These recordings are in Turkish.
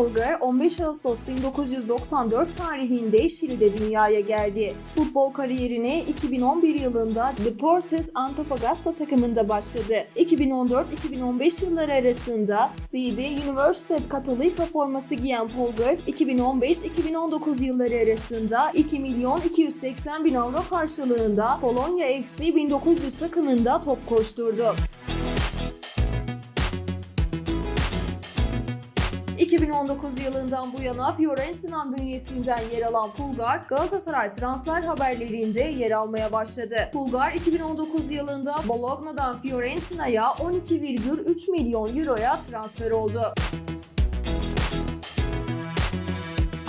Pulgar 15 Ağustos 1994 tarihinde Şili'de dünyaya geldi. Futbol kariyerine 2011 yılında Deportes Antofagasta takımında başladı. 2014-2015 yılları arasında CD Universidad Católica forması giyen Pulgar, 2015-2019 yılları arasında 2 milyon 280 bin avro karşılığında Polonya FC 1900 takımında top koşturdu. 2019 yılından bu yana Fiorentina'nın bünyesinden yer alan Pulgar, Galatasaray transfer haberlerinde yer almaya başladı. Pulgar 2019 yılında Bologna'dan Fiorentina'ya 12,3 milyon euroya transfer oldu.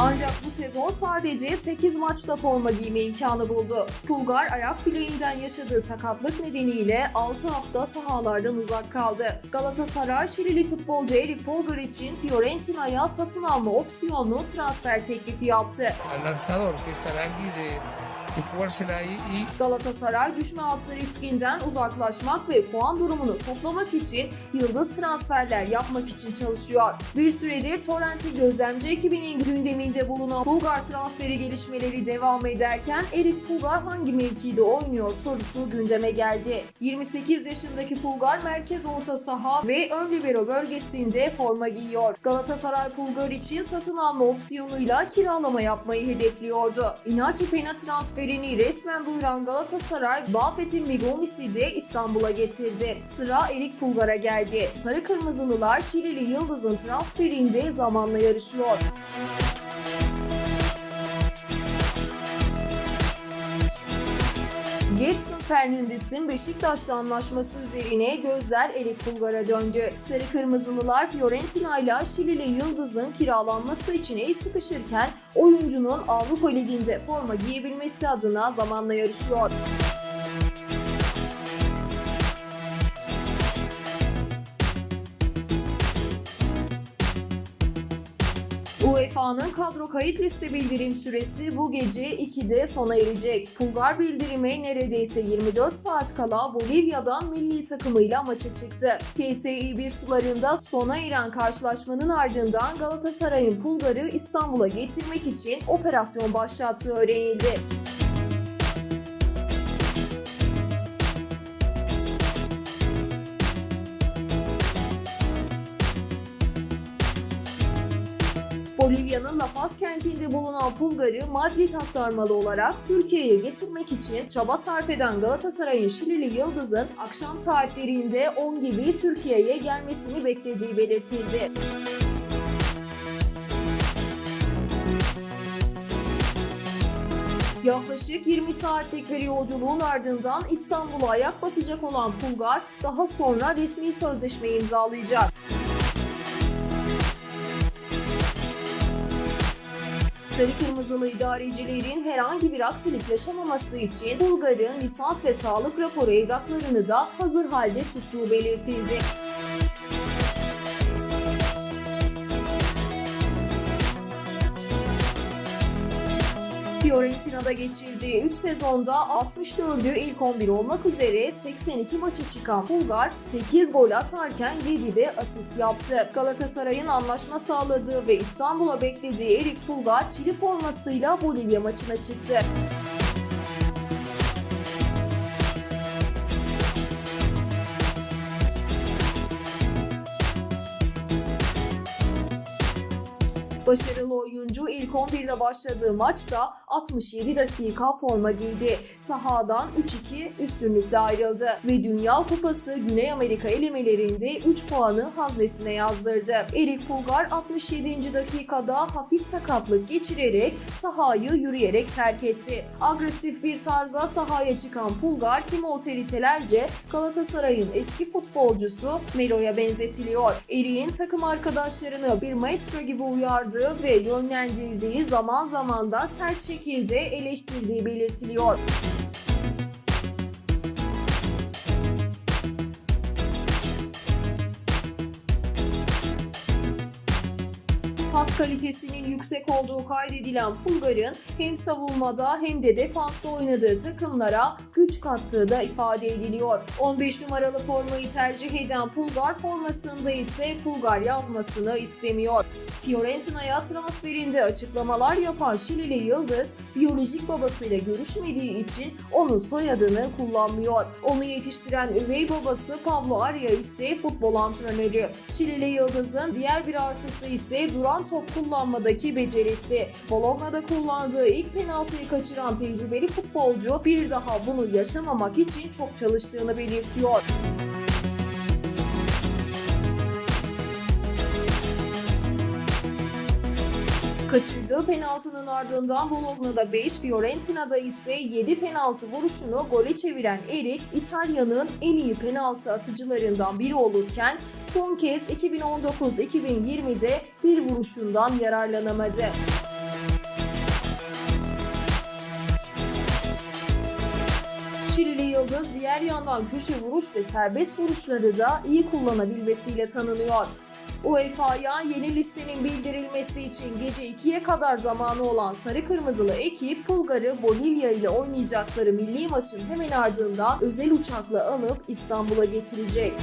Ancak bu sezon sadece 8 maçta forma giyme imkanı buldu. Pulgar ayak bileğinden yaşadığı sakatlık nedeniyle 6 hafta sahalardan uzak kaldı. Galatasaray Şilili futbolcu Erik Pulgar için Fiorentina'ya satın alma opsiyonlu transfer teklifi yaptı. Galatasaray düşme hattı riskinden uzaklaşmak ve puan durumunu toplamak için yıldız transferler yapmak için çalışıyor. Bir süredir Torrent'i gözlemci ekibinin gündeminde bulunan Pulgar transferi gelişmeleri devam ederken Erik Pulgar hangi mevkide oynuyor sorusu gündeme geldi. 28 yaşındaki Pulgar merkez orta saha ve ön libero bölgesinde forma giyiyor. Galatasaray Pulgar için satın alma opsiyonuyla kiralama yapmayı hedefliyordu. Inaki Pena transferini resmen duyuran Galatasaray, Buffett'in Migomis'i de İstanbul'a getirdi. Sıra Erik Pulgar'a geldi. Sarı Kırmızılılar Şilili Yıldız'ın transferinde zamanla yarışıyor. Getson Fernandes'in Beşiktaş'la anlaşması üzerine gözler Erik Pulgar'a döndü. Sarı Kırmızılılar Fiorentina ile Şilili Yıldız'ın kiralanması için el sıkışırken oyuncunun Avrupa Ligi'nde forma giyebilmesi adına zamanla yarışıyor. UEFA'nın kadro kayıt liste bildirim süresi bu gece 2'de sona erecek. Pulgar bildirime neredeyse 24 saat kala Bolivya'dan milli takımıyla maça çıktı. TSI 1 sularında sona eren karşılaşmanın ardından Galatasaray'ın Pulgar'ı İstanbul'a getirmek için operasyon başlattığı öğrenildi. Bolivya'nın La Paz kentinde bulunan Pulgar'ı Madrid aktarmalı olarak Türkiye'ye getirmek için çaba sarf eden Galatasaray'ın Şilili Yıldız'ın akşam saatlerinde 10 gibi Türkiye'ye gelmesini beklediği belirtildi. Yaklaşık 20 saatlik bir yolculuğun ardından İstanbul'a ayak basacak olan Pulgar daha sonra resmi sözleşme imzalayacak. Sarı Kırmızılı idarecilerin herhangi bir aksilik yaşamaması için Bulgar'ın lisans ve sağlık raporu evraklarını da hazır halde tuttuğu belirtildi. Fiorentina'da geçirdiği 3 sezonda 64'ü ilk 11 olmak üzere 82 maça çıkan Bulgar 8 gol atarken 7'de asist yaptı. Galatasaray'ın anlaşma sağladığı ve İstanbul'a beklediği Erik Pulgar Çili formasıyla Bolivya maçına çıktı. Başarılı ilk 11'de başladığı maçta 67 dakika forma giydi. Sahadan 3-2 üstünlükle ayrıldı ve Dünya Kupası Güney Amerika elemelerinde 3 puanı haznesine yazdırdı. Erik Pulgar 67. dakikada hafif sakatlık geçirerek sahayı yürüyerek terk etti. Agresif bir tarzda sahaya çıkan Pulgar kimi otoritelerce Galatasaray'ın eski futbolcusu Melo'ya benzetiliyor. Erik'in takım arkadaşlarını bir maestro gibi uyardığı ve yönlendirdiği zaman zaman da sert şekilde eleştirdiği belirtiliyor. Kalitesinin yüksek olduğu kaydedilen Pulgar'ın hem savunmada hem de defansta oynadığı takımlara güç kattığı da ifade ediliyor. 15 numaralı formayı tercih eden Pulgar formasında ise Pulgar yazmasını istemiyor. Fiorentina'ya transferinde açıklamalar yapan Şilili Yıldız, biyolojik babasıyla görüşmediği için onun soyadını kullanmıyor. Onu yetiştiren üvey babası Pablo Aria ise futbol antrenörü. Şilili Yıldız'ın diğer bir artısı ise duran top kullanmadaki becerisi. Bologna'da kullandığı ilk penaltıyı kaçıran tecrübeli futbolcu bir daha bunu yaşamamak için çok çalıştığını belirtiyor. Kaçırdığı penaltının ardından Bologna'da 5, Fiorentina'da ise 7 penaltı vuruşunu gole çeviren Erik, İtalya'nın en iyi penaltı atıcılarından biri olurken son kez 2019-2020'de bir vuruşundan yararlanamadı. Şirili Yıldız diğer yandan köşe vuruş ve serbest vuruşları da iyi kullanabilmesiyle tanınıyor. UEFA'ya yeni listenin bildirilmesi için gece 2'ye kadar zamanı olan Sarı Kırmızılı ekip Bulgar'ı Bolivya ile oynayacakları milli maçın hemen ardından özel uçakla alıp İstanbul'a getirecek.